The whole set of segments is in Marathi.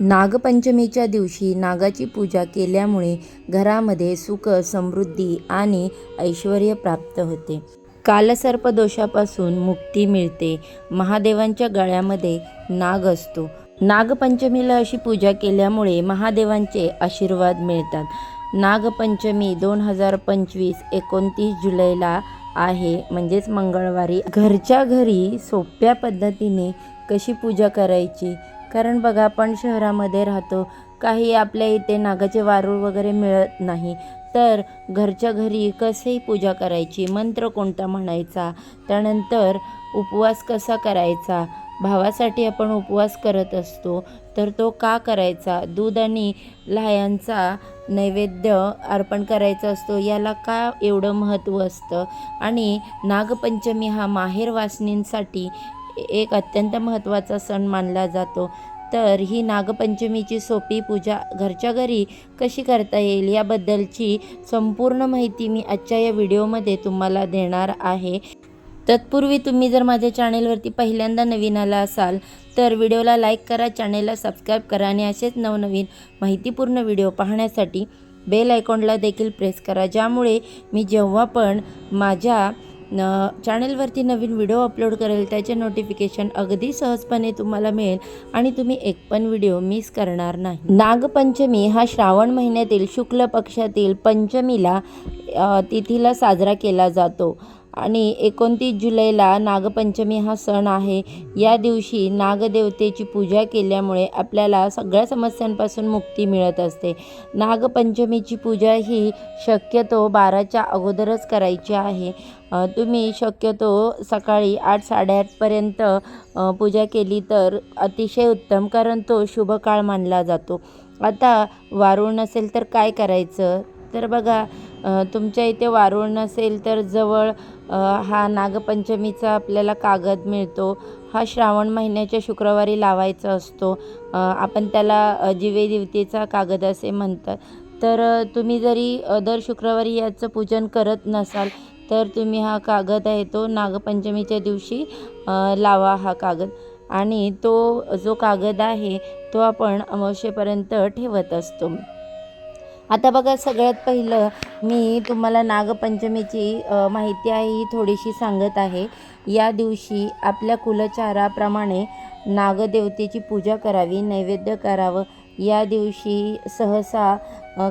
नागपंचमीच्या दिवशी नागाची पूजा केल्यामुळे घरामध्ये सुख समृद्धी आणि ऐश्वर प्राप्त होते. कालसर्प दोषापासून मुक्ती मिळते. महादेवांच्या गळ्यामध्ये नाग असतो. नागपंचमीला अशी पूजा केल्यामुळे महादेवांचे आशीर्वाद मिळतात. नागपंचमी दोन हजार पंचवीस एकोणतीस जुलैला आहे. म्हणजेच मंगळवारी. घरच्या घरी सोप्या पद्धतीने कशी पूजा करायची? कारण बघा आपण शहरामध्ये राहतो. काही आपल्या इथे नागाचे वारूळ वगैरे मिळत नाही. तर घरच्या घरी कसेही पूजा करायची मंत्र कोणता म्हणायचा त्यानंतर उपवास कसा करायचा भावासाठी आपण उपवास करत असतो तर तो का करायचा दूध आणि लाह्यांचा नैवेद्य अर्पण करायचा असतो याला का एवढं महत्त्व असतं? आणि नागपंचमी हा माहेर वासनींसाठी एक अत्यंत महत्त्वाचा सण मानला जातो. तर ही नागपंचमीची सोपी पूजा घरच्या घरी कशी करता येईल याबद्दलची संपूर्ण माहिती मी आजच्या या व्हिडिओमध्ये तुम्हाला देणार आहे. तत्पूर्वी तुम्ही जर माझ्या चॅनेलवरती पहिल्यांदा नवीन आला असाल तर व्हिडिओला लाईक करा चॅनेलला सबस्क्राईब करा आणि असेच नवनवीन माहितीपूर्ण व्हिडिओ पाहण्यासाठी बेल आयकॉनला देखील प्रेस करा ज्यामुळे मी जेव्हा पण माझ्या न चॅनेलवरती नवीन व्हिडिओ अपलोड करेल त्याचे नोटिफिकेशन अगदी सहजपणे तुम्हाला मिळेल आणि तुम्ही एक पण व्हिडिओ मिस करणार नाही. नागपंचमी हा श्रावण महिन्यातील शुक्ल पक्षातील पंचमीला तिथीला साजरा केला जातो. आणि एकोणतीस जुलैला नागपंचमी हा सण आहे. या दिवशी नागदेवतेची पूजा केल्यामुळे आपल्याला सगळ्या समस्यांपासून मुक्ती मिळत असते. नागपंचमीची पूजा ही शक्यतो बाराच्या अगोदरच करायची आहे. तुम्ही शक्यतो सकाळी आठ साडेआठपर्यंत पूजा केली तर अतिशय उत्तम कारण तो शुभ काळ मानला जातो. आता वारूळ नसेल तर काय करायचं? तर बघा तुमच्या इथे वारूळ नसेल तर जवळ हा नागपंचमीचा आपल्याला कागद मिळतो. हा श्रावण महिन्याच्या शुक्रवारी लावायचा असतो. आपण त्याला अ, जिवे कागद असे म्हणतात. तर तुम्ही जरी दर शुक्रवारी याचं पूजन करत नसाल तर तुम्ही हा कागद आहे तो नागपंचमीच्या दिवशी लावा हा कागद. आणि तो जो कागद आहे तो आपण अमावशेपर्यंत ठेवत असतो. आता बघा सगळ्यात पहिलं मी तुम्हाला नागपंचमीची माहिती आहे ही थोडीशी सांगत आहे. या दिवशी आपल्या कुलचाराप्रमाणे नागदेवतेची पूजा करावी नैवेद्य करावं. या दिवशी सहसा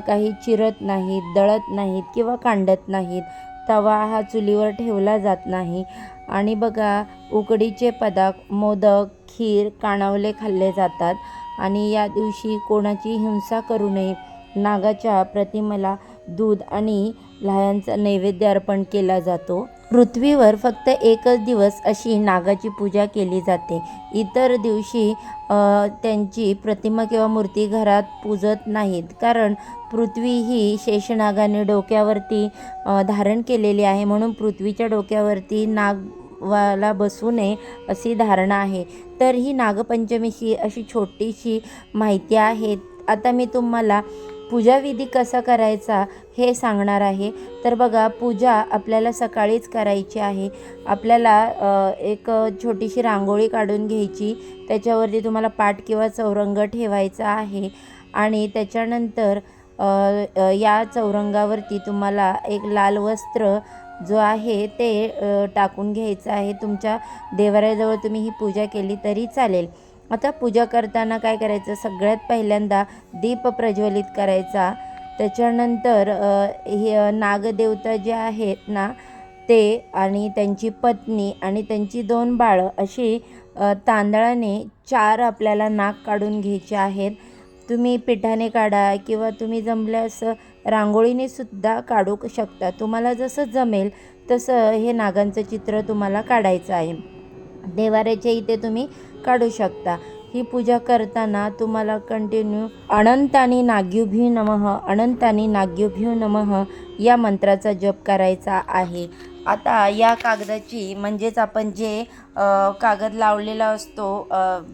काही चिरत नाहीत दळत नाहीत किंवा कांडत नाहीत. तवा हा चुलीवर ठेवला जात नाही. आणि बघा उकडीचे पदार्थ मोदक खीर काणावले खाल्ले जातात. आणि या दिवशी कोणाची हिंसा करू नये. नागाच्या प्रतिमेला दूध आणि लाह्यांचा नैवेद्य अर्पण केला जातो. पृथ्वीवर फक्त एकच दिवस अशी नागाची पूजा केली जाते. इतर दिवशी त्यांची प्रतिमा किंवा मूर्ती घरात पूजत नाहीत. कारण पृथ्वी ही शेषनागाने डोक्यावरती धारण केलेली आहे. म्हणून पृथ्वीच्या डोक्यावरती नाग वाला बसू नये अशी धारणा आहे. तर ही नागपंचमीची अशी छोटीशी माहिती आहे. आता मी तुम्हाला पूजाविधी कसा करायचा हे सांगणार आहे. तर बघा पूजा आपल्याला सकाळीच करायची आहे. आपल्याला एक छोटीशी रांगोळी काढून घ्यायची. त्याच्यावरती तुम्हाला पाठ किंवा चौरंग ठेवायचा आहे. आणि त्याच्यानंतर या चौरंगावरती तुम्हाला एक लाल वस्त्र जो आहे ते टाकून घ्यायचं आहे. तुमच्या देवाऱ्याजवळ तुम्ही ही पूजा केली तरी चालेल. आता पूजा करताना काय करायचं? सगळ्यात पहिल्यांदा दीप प्रज्वलित करायचा. त्याच्यानंतर हे नागदेवता जे आहेत ना ते आणि त्यांची पत्नी आणि त्यांची दोन बाळं अशी तांदळाने चार आपल्याला नाग काढून घ्यायचे आहेत. तुम्ही पिठाने काढा किंवा तुम्ही जमल्यास रांगोळीने सुद्धा काढू शकता. तुम्हाला जसं जमेल तसं हे नागांचं चित्र तुम्हाला काढायचं आहे. देवाऱ्याच्या इथे तुम्ही काढू शकता. ही पूजा करताना तुम्हाला कंटिन्यू अनंतानी नाग्युभी नमः अनंतानी नाग्युभ्यू नमः या मंत्राचा जप करायचा आहे. आता या कागदाची म्हणजेच आपण जे कागद लावलेला असतो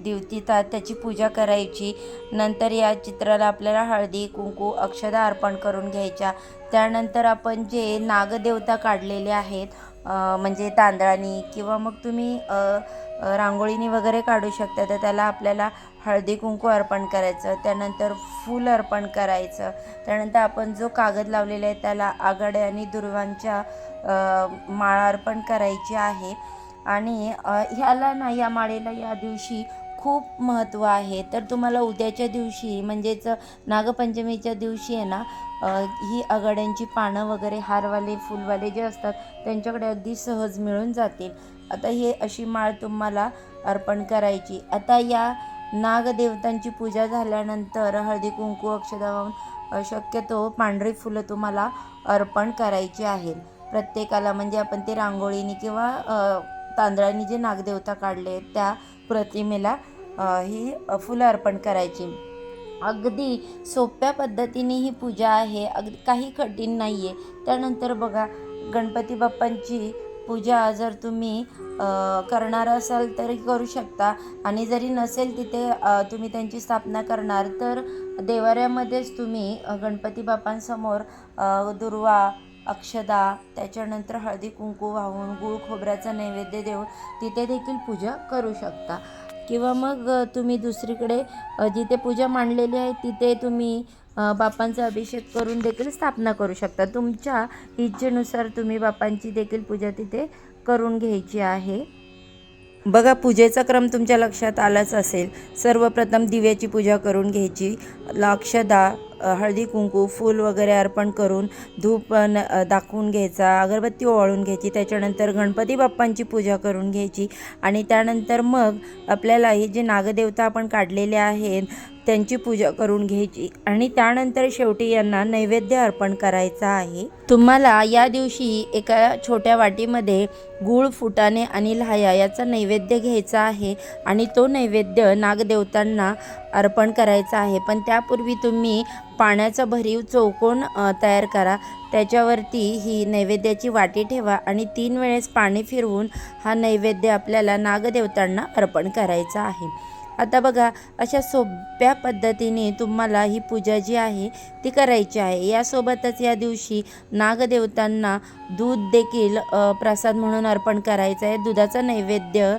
दिवतीता त्याची पूजा करायची. नंतर या चित्राला आपल्याला हळदी कुंकू अक्षदा अर्पण करून घ्यायच्या. त्यानंतर आपण जे नागदेवता काढलेले आहेत म्हणजे तांदळानी किंवा मग तुम्ही रांगोळीनी वगैरे काढू शकता तर त्याला आपल्याला हळदी कुंकू अर्पण करायचं त्यानंतर फूल अर्पण करायचं त्यानंतर आपण जो कागद लावलेला आहे त्याला आघाड्या आणि दुर्वांच्या माळा अर्पण करायची आहे. आणि ह्याला ना या माळेला या दिवशी खूप महत्त्व आहे. तर तुम्हाला उद्याच्या दिवशी म्हणजेच नागपंचमीच्या दिवशी आहे ना ही आघाड्यांची पानं वगैरे हारवाले फुलवाले जे असतात त्यांच्याकडे अगदी सहज मिळून जातील. आता हे अशी माळ तुम्हाला अर्पण करायची. आता या नागदेवतांची पूजा झाल्यानंतर हळदी कुंकू अक्षदा शक्यतो पांढरी फुलं तुम्हाला अर्पण करायची आहेत. प्रत्येकाला म्हणजे आपण ते रांगोळीने किंवा अ, तांदळाने जे नागदेवता काढले त्या प्रतिमेला ही फुलं अर्पण करायची. अगदी सोप्या पद्धतीने ही पूजा आहे. अगदी काही कठीण नाही आहे त्यानंतर बघा गणपती बाप्पांची पूजा जर तुम्ही करणार असाल तरी करू शकता. आणि जरी नसेल तिथे तुम्ही त्यांची स्थापना करणार तर देवाऱ्यामध्येच तुम्ही गणपती बाप्पांसमोर दुर्वा अक्षदा त्याच्यानंतर हळदी कुंकू वाहून गूळ खोबऱ्याचा नैवेद्य देऊन तिथे देखील पूजा करू शकता. किंवा मग तुम्ही दुसरीकडे जिथे पूजा मांडलेली आहे तिथे तुम्ही बापांचा अभिषेक करून देखील स्थापना करू शकता. तुमच्या इच्छेनुसार तुम्ही बापांची देखील पूजा तिथे करून घ्यायची आहे. बघा पूजेचा क्रम तुमच्या लक्षात आलाच असेल. सर्वप्रथम दिव्याची पूजा करून घ्यायची. अक्षदा हळदी कुंकू फूल वगैरे अर्पण करून धूप न- दाखवून घ्यायचा अगरबत्ती ओवाळून घ्यायची त्याच्यानंतर गणपती बाप्पांची पूजा करून घ्यायची आणि त्यानंतर मग आपल्याला हे जे नागदेवता आपण काढलेले आहेत त्यांची पूजा करून घ्यायची आणि त्यानंतर शेवटी यांना नैवेद्य अर्पण करायचा आहे. तुम्हाला या दिवशी एका छोट्या वाटीमध्ये गूळ फुटाणे आणि लाह्या याचा नैवेद्य घ्यायचा आहे आणि तो नैवेद्य नागदेवतांना अर्पण करायचा आहे. पण त्यापूर्वी तुम्ही पाण्याचा भरीव चौकोन तयार करा. त्याच्यावरती ही नैवेद्याची वाटी ठेवा आणि तीन वेळेस पाणी फिरवून हा नैवेद्य आपल्याला नागदेवतांना अर्पण करायचा आहे. आता बघा अशा सोप्या पद्धतीने तुम्हाला ही पूजा जी आहे ती करायची आहे. यासोबतच या दिवशी नागदेवतांना दूध देखील प्रसाद म्हणून अर्पण करायचं आहे. दुधाचा नैवेद्य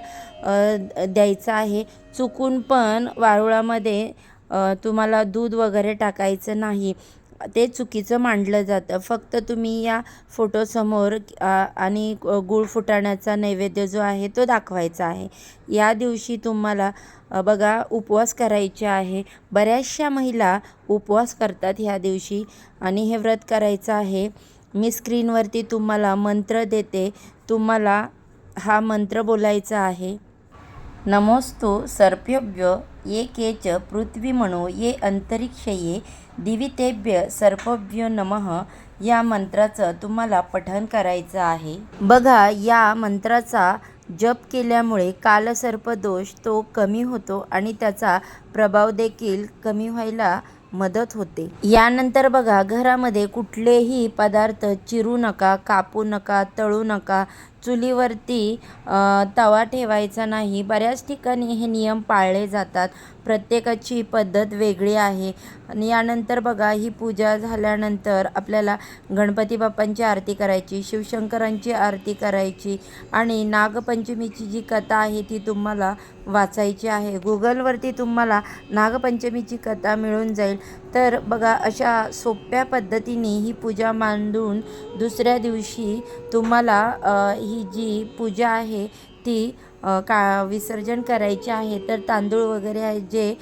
द्यायचा आहे. चुकून पण वारुळामध्ये तुम्हाला दूध वगैरे टाकायचं नाही. ते चुकीचं मांडलं जातं. फक्त तुम्ही या फोटोसमोर आणि गुळ फुटाण्याचा नैवेद्य जो आहे तो दाखवायचा आहे. या दिवशी तुम्हाला बघा उपवास करायचे आहे. बऱ्याचशा महिला उपवास करतात ह्या दिवशी. आणि हे व्रत करायचं आहे. मी स्क्रीनवरती तुम्हाला मंत्र देते. तुम्हाला हा मंत्र बोलायचा आहे. नमोस्तु सर्पेभ्यो ये केच पृथ्वीमणो ये अंतरिक्ष ये दिवितेभ्य सर्पभ्यो नमः. या मंत्राचं तुम्हाला पठण करायचं आहे. बघा या मंत्राचा जप केल्यामुळे कालसर्प दोष तो कमी होतो आणि त्याचा प्रभाव देखील कमी व्हायला मदत होते. यानंतर बघा घरामध्ये कुठलेही पदार्थ चिरू नका कापू नका तळू नका चुलीवरती तवा ठेवायचा नाही. बऱ्याच ठिकाणी हे नियम पाळले जातात. प्रत्येकाची पद्धत वेगळी आहे. आणि यानंतर बघा ही पूजा झाल्यानंतर आपल्याला गणपती बाप्पांची आरती करायची शिवशंकरांची आरती करायची आणि नागपंचमीची जी कथा आहे ती तुम्हाला वाचायची आहे. गुगलवरती तुम्हाला नागपंचमीची कथा मिळून जाईल. तर बघा अशा सोप्या पद्धतीने ही पूजा मांडून दुसऱ्या दिवशी तुम्हाला ही जी पूजा आहे ती का विसर्जन करायचे आहे तर तांदूळ वगैरे आहे जे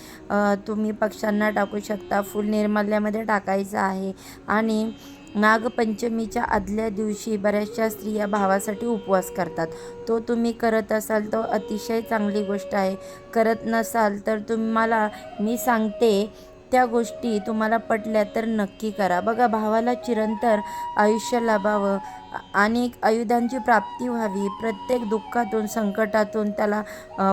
तुम्ही पक्ष्यांना टाकू शकता. फुल निर्माल्यामध्ये टाकायचं आहे. आणि नागपंचमीच्या आदल्या दिवशी बऱ्याचशा स्त्रिया भावासाठी उपवास करतात. तो तुम्ही करत असाल तर अतिशय चांगली गोष्ट आहे. करत नसाल तर तुम्हाला मी सांगते त्या गोष्टी तुम्हाला पटल्या तर नक्की करा. बघा भावाला चिरंतर आयुष्य लाभावं अनेक आणि आयुधांची प्राप्ती व्हावी. प्रत्येक दुःखातून संकटातून त्याला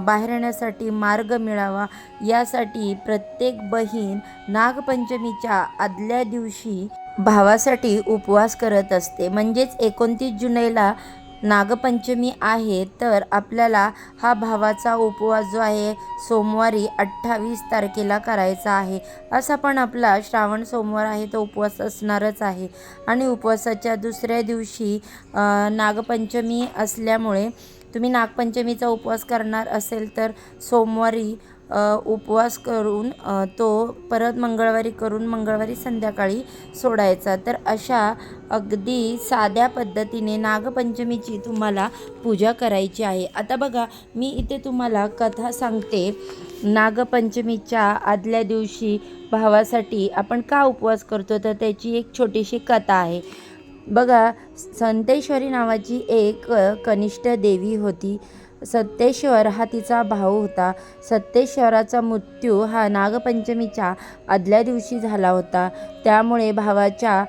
बाहेर येण्यासाठी मार्ग मिळावा. यासाठी प्रत्येक बहीण नागपंचमीच्या आदल्या दिवशी भावासाठी उपवास करत असते. म्हणजेच एकोणतीस जुलैला नागपंचमी आहे तर आपल्याला हा भावाचा उपवास जो आहे सोमवारी अठ्ठावीस तारखेला करायचा आहे. असा पण आपला श्रावण सोमवार आहे तो उपवास असणारच आहे. आणि उपवासाच्या दुसऱ्या दिवशी नागपंचमी असल्यामुळे तुम्ही नागपंचमीचा उपवास करणार असेल तर सोमवारी उपवास करून तो परत मंगळवारी करून मंगळवारी संध्याकाळी सोडायचा. तर अशा अगदी साध्या पद्धतीने नागपंचमीची तुम्हाला पूजा करायची आहे. आता बघा मी इथे तुम्हाला कथा सांगते. नागपंचमीच्या आदल्या दिवशी भावासाठी आपण का उपवास करतो? तर त्याची एक छोटीशी कथा आहे. बघा संतेश्वरी नावाची एक कनिष्ठ देवी होती. सत्येश्वर हा तिचा भाऊ होता. सत्येश्वराचा मृत्यू हा नागपंचमीच्या आदल्या दिवशी झाला होता. त्यामुळे भावाच्या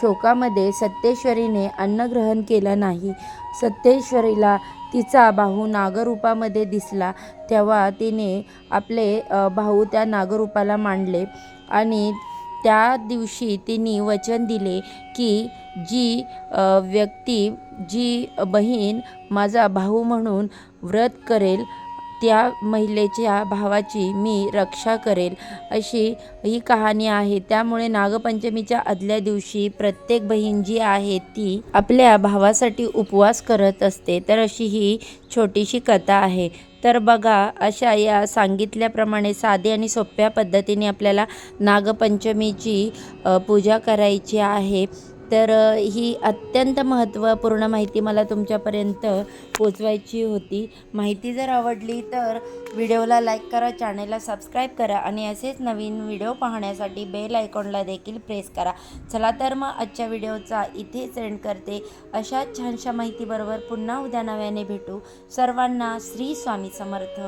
शोकामध्ये सत्तेश्वरीने अन्नग्रहण केलं नाही. सत्येश्वरीला तिचा भाऊ नागरूपामध्ये दिसला. तेव्हा तिने आपले भाऊ त्या नागरूपाला मांडले आणि त्या दिवशी तिने वचन दिले की जी व्यक्ती जी बहीण माझा भाऊ म्हणून व्रत करेल त्या महिलेच्या भावाची मी रक्षा करेल. अशी ही कहाणी आहे. त्यामुळे नागपंचमीच्या आदल्या दिवशी प्रत्येक बहीण जी आहे ती आपल्या भावासाठी उपवास करत असते. तर अशी ही छोटीशी कथा आहे. तर बघा अशा या सांगितल्याप्रमाणे साधे आणि सोप्या पद्धतीने आपल्याला नागपंचमीची पूजा करायची आहे. तर ही अत्यंत महत्त्वपूर्ण माहिती मला तुमच्यापर्यंत पोचवायची होती. माहिती जर आवडली तर व्हिडिओला लाईक करा चॅनेलला सबस्क्राईब करा आणि असेच नवीन व्हिडिओ पाहण्यासाठी बेल आयकॉनला देखील प्रेस करा. चला तर मग आजच्या व्हिडिओचा इथेच एंड करते. अशाच छानशा माहितीबरोबर पुन्हा उद्या नव्याने भेटू. सर्वांना श्री स्वामी समर्थ.